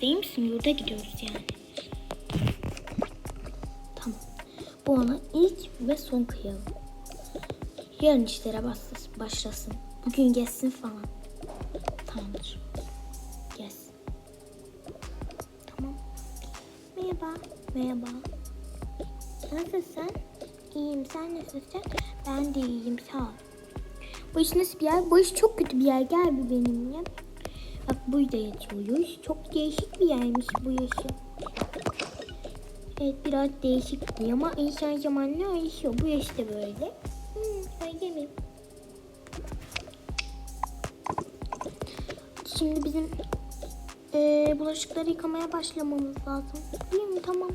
değil misin? Yurda gidiyoruz yani. Tamam. Bu ana ilk ve son kıyalım. Yarın işlere başlasın. Bugün geçsin falan. Tamamdır. Gelsin. Tamam. Merhaba. Merhaba. Nasılsın? İyiyim. Sen nasılsın? Ben de iyiyim. Sağ ol. Bu iş nasıl bir yer? Bu iş çok kötü bir yer. Gel bir benimle. Bak burada yatıyoruz. Çok değişik bir yermiş bu yaşı. Evet biraz değişik bir ama insan zamanla alışıyor. Bu yaşta böyle. Hmm, öyle mi? Şimdi bizim eee, bulaşıkları yıkamaya başlamamız lazım. Değil mi? Tamam.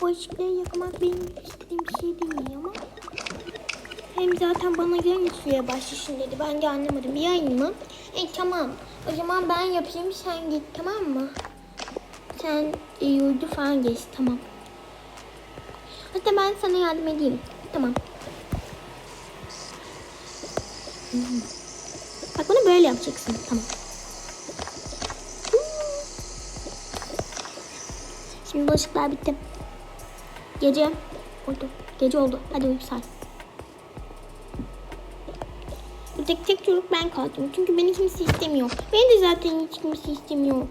Bulaşıkları yıkamak benim istediğim bir şey değil ama hem zaten bana yarın suya başlasın dedi. Ben de anlamadım. Bir yarın mı? E tamam. O zaman ben yapayım sen git tamam mı? Sen e, yurdu falan geç tamam. Hatta ben sana yardım edeyim. Tamam. Bak bunu böyle yapacaksın. Tamam. Şimdi bulaşıklar bitti. Gece oldu. Gece oldu. Hadi say. Tek tek çocuk ben kaldım. Çünkü beni kimse istemiyor. Beni de zaten hiç kimse istemiyor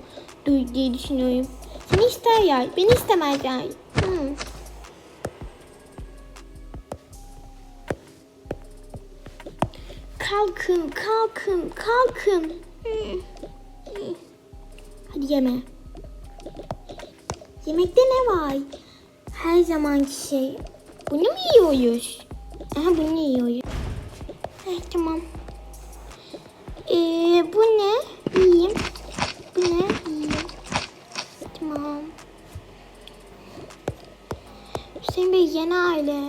diye düşünüyorum. Seni ister ya. Beni istemezler. Hmm. Kalkın, kalkın, kalkın. Hadi yeme. Yemekte ne var? Her zamanki şey. Bunu mu yiyoruz? Aha bunu yiyoruz. Eh, tamam. Ee, bu ne? Yiyeyim. Bu ne? Yiyeyim. Tamam. Hüseyin Bey yeni aile.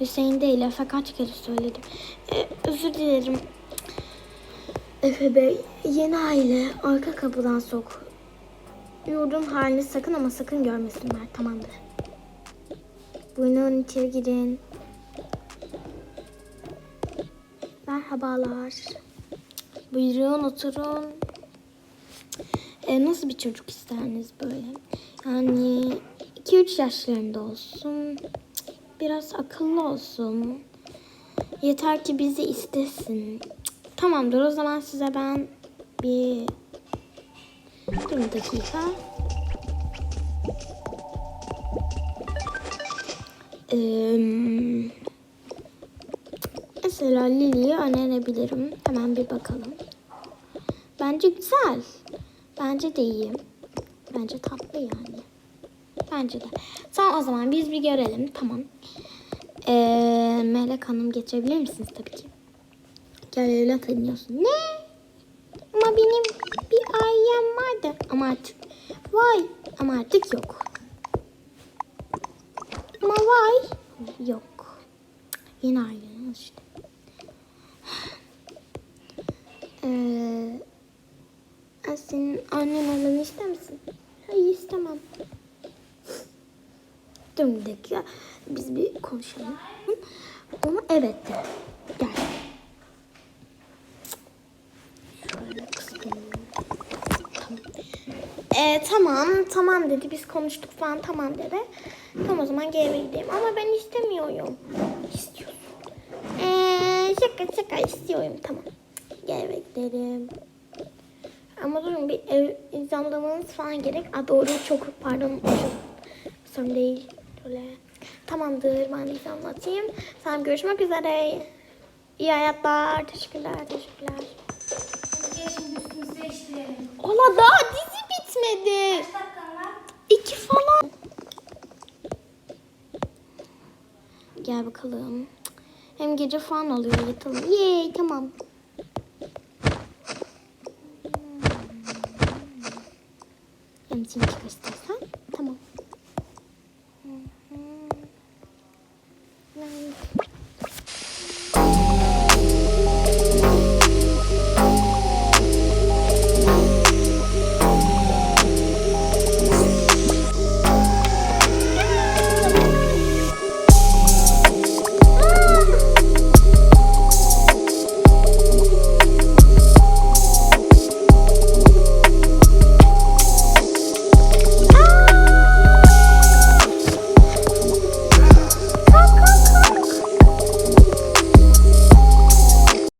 Hüseyin değil Efe kaç kere söyledim. Ee, özür dilerim. Efe Bey yeni aile arka kapıdan sok. Yurdun halini sakın ama sakın görmesinler tamamdır. Buyurun içeri girin. Merhabalar. Buyurun oturun. Ee, nasıl bir çocuk isteriniz böyle? Yani 2-3 yaşlarında olsun. Biraz akıllı olsun. Yeter ki bizi istesin. Tamamdır o zaman size ben bir... Dur bir dakika. Eee... Mesela Lili'yi önerebilirim. Hemen bir bakalım. Bence güzel. Bence de iyi. Bence tatlı yani. Bence de. Tamam o zaman biz bir görelim. Tamam. Ee, Melek Hanım geçebilir misiniz tabii ki? Gel evlat ediniyorsun. Ne? Ama benim bir ailem vardı. Ama artık vay. Ama artık yok. Ama vay. Yok. Yeni ailen işte. Ee, senin annen olmanı ister misin? Hayır istemem. Bir dakika. Biz bir konuşalım. Ona evet de. Gel. Kısalım. Tamam. Tamam, dedi. Biz konuştuk falan tamam dedi. Tamam o zaman geri eve gidelim. Ama ben istemiyorum. İstiyorum. Ee, şaka şaka istiyorum. Tamam. Gel eve gidelim. Ama durun bir ev imzalamanız falan gerek. Aa, doğru çok pardon. Sorun değil. Böyle. Tamamdır ben de imzalatayım. Tamam görüşmek üzere. İyi hayatlar. Teşekkürler. Teşekkürler. Ola daha dizi bitmedi. İki falan. Gel bakalım. Hem gece falan oluyor yatalım. Yey tamam. Hem için çık istersen. Tamam.